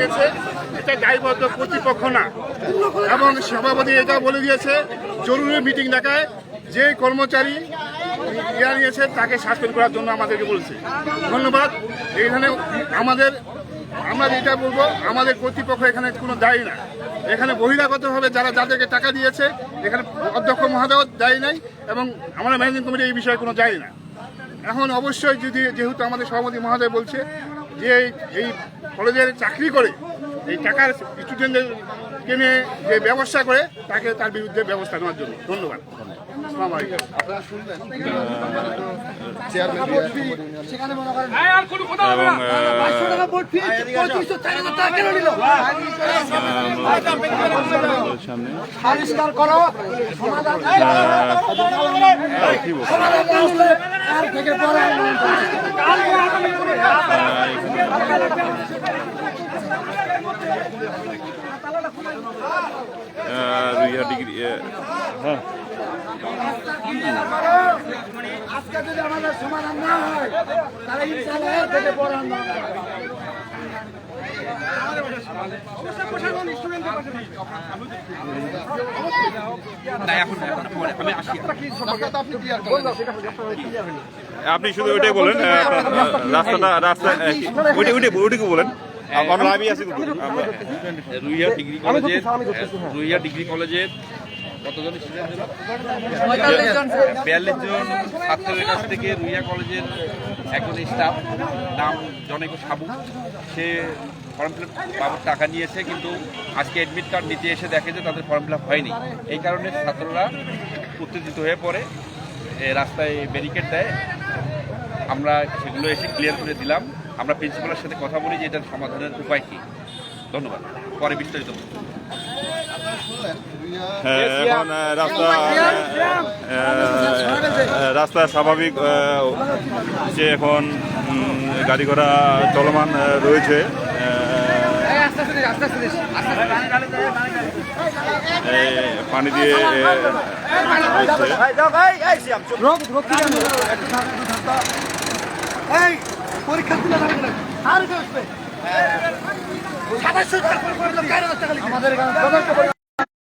দিয়েছে, এটা দায়বদ্ধ কর্তৃপক্ষ না। এবং সভাপতি এটা বলে দিয়েছে, জরুরি মিটিং ডাকায় যে কর্মচারী ইয়া নিয়েছে তাকে সাসপেন্ড করার জন্য আমাদেরকে বলছে। ধন্যবাদ। এখানে আমাদের, আমরা যেটা বলব, আমাদের কর্তৃপক্ষ এখানে কোনো দায়ী না। এখানে বহিরাগতভাবে যারা যাদেরকে টাকা দিয়েছে, এখানে অধ্যক্ষ মহোদয় দায়ী নাই এবং আমরা ম্যানেজিং কমিটি এই বিষয়ে কোনো দায়ী না। এখন অবশ্যই যদি, যেহেতু আমাদের সভাপতি মহোদয় বলছে যে এই- এই কলেজের চাকরি করে এই টাকার স্টুডেন্টদেরকে নিয়ে যে ব্যবস্থা করে তাকে তার বিরুদ্ধে ব্যবস্থা নেওয়ার জন্য ধন্যবাদ আর থেকে পরে করবে। রুইয়া ডিগ্রি হ্যাঁ আজকে যদি আমাদের সমাধান না হয় তাহলে থেকে আন্দোলন। আপনি শুধু ওইটাই বলেন রাস্তাটা রাস্তা ওইটা ওইটা ওইটুকু বলেন। আমি আছি রুইয়া ডিগ্রি কলেজের রুইয়া ডিগ্রি কলেজের কতজন স্টুডেন্ট বিয়াল্লিশ জন ছাত্রের কাছ থেকে রুইয়া কলেজের একজন স্টাফ নাম জনৈক সাবু, সে ফর্ম ফিল বাবুর টাকা নিয়েছে, কিন্তু আজকে অ্যাডমিট কার্ড নিতে এসে দেখে যে তাদের ফর্ম ফিল হয়নি। এই কারণে ছাত্ররা উত্তেজিত হয়ে পড়ে রাস্তায় ব্যারিকেড দেয়। আমরা সেগুলো এসে ক্লিয়ার করে দিলাম। আমরা প্রিন্সিপালের সাথে কথা বলি যে এটার সমাধানের উপায় কী। ধন্যবাদ। পরে বিস্তারিত এখন রাস্তা রাস্তা স্বাভাবিক যে এখন গাড়ি ঘোড়া চলমান রয়েছে পানি দিয়ে পরীক্ষা আর আমাদের